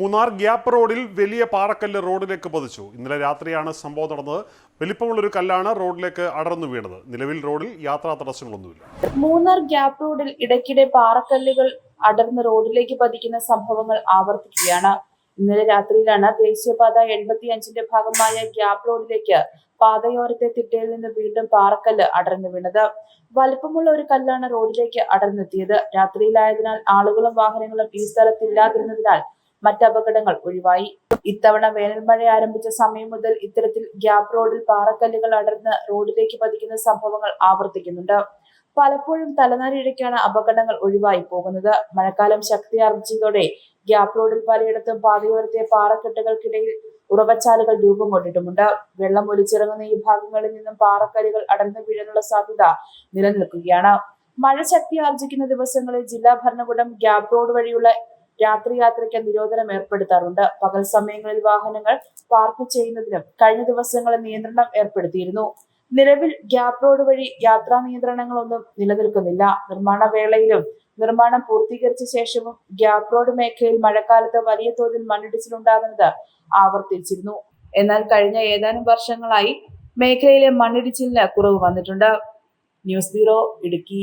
Munnar gap റോഡിൽ വലിയ പാറക്കല്ല് റോഡിലേക്ക് പതിച്ചു. ഇന്നലെ രാത്രിയാണ് സംഭവം നടന്നത്. വലിപ്പമുള്ളൊരു കല്ലാണ് റോഡിലേക്ക് അടർന്നു വീണത്. നിലവിൽ റോഡിൽ യാത്രാ തടസ്സങ്ങളൊന്നുമില്ല. മൂന്നാർ ഗ്യാപ്പ് റോഡിൽ ഇടയ്ക്കിടെ പാറക്കല്ലുകൾ അടർന്ന് റോഡിലേക്ക് പതിക്കുന്ന സംഭവങ്ങൾ ആവർത്തിക്കുകയാണ്. ഇന്നലെ രാത്രിയിലാണ് ദേശീയപാത എൺപത്തി അഞ്ചിന്റെ ഭാഗമായ ഗ്യാപ്പ് റോഡിലേക്ക് പാതയോരത്തെ തിട്ടയിൽ നിന്ന് വീണ്ടും പാറക്കല്ല് അടർന്നു വീണത്. വലുപ്പമുള്ള ഒരു കല്ലാണ് റോഡിലേക്ക് അടർന്നെത്തിയത്. രാത്രിയിലായതിനാൽ ആളുകളും വാഹനങ്ങളും ഈ സ്ഥലത്തില്ലാതിരുന്നതിനാൽ മറ്റ് അപകടങ്ങൾ ഒഴിവായി. ഇത്തവണ വേനൽമഴ ആരംഭിച്ച സമയം മുതൽ ഇത്തരത്തിൽ ഗ്യാപ് റോഡിൽ പാറക്കല്ലുകൾ അടർന്ന് റോഡിലേക്ക് പതിക്കുന്ന സംഭവങ്ങൾ ആവർത്തിക്കുന്നുണ്ട്. പലപ്പോഴും തലനാരിഴയ്ക്കാണ് അപകടങ്ങൾ ഒഴിവായി പോകുന്നത്. മഴക്കാലം ശക്തിയാർജിച്ചതോടെ ഗ്യാപ് റോഡിൽ പലയിടത്തും പാതയോരത്തെ പാറക്കെട്ടുകൾക്കിടയിൽ ഉറവച്ചാലുകൾ രൂപം കൊണ്ടിട്ടുമുണ്ട്. വെള്ളം ഒലിച്ചിറങ്ങുന്ന ഈ ഭാഗങ്ങളിൽ നിന്നും പാറക്കല്ലുകൾ അടർന്നു വീഴാനുള്ള സാധ്യത നിലനിൽക്കുകയാണ്. മഴ ശക്തി ആർജിക്കുന്ന ദിവസങ്ങളിൽ ജില്ലാ ഭരണകൂടം ഗ്യാപ് റോഡ് വഴിയുള്ള രാത്രി യാത്രയ്ക്ക് നിരോധനം ഏർപ്പെടുത്താറുണ്ട്. പകൽ സമയങ്ങളിൽ വാഹനങ്ങൾ പാർക്ക് ചെയ്യുന്നതിനും കഴിഞ്ഞ ദിവസങ്ങളിൽ നിയന്ത്രണം ഏർപ്പെടുത്തിയിരുന്നു. നിലവിൽ ഗ്യാപ് റോഡ് വഴി യാത്രാ നിയന്ത്രണങ്ങളൊന്നും നിലനിൽക്കുന്നില്ല. നിർമ്മാണ വേളയിലും നിർമ്മാണം പൂർത്തീകരിച്ച ശേഷവും ഗ്യാപ് റോഡ് മേഖലയിൽ മഴക്കാലത്ത് വലിയ തോതിൽ മണ്ണിടിച്ചിലുണ്ടാകുന്നത് ആവർത്തിച്ചിരുന്നു. എന്നാൽ കഴിഞ്ഞ ഏതാനും വർഷങ്ങളായി മേഖലയിലെ മണ്ണിടിച്ചിലിന് കുറവ് വന്നിട്ടുണ്ട്. News bureau Idukki.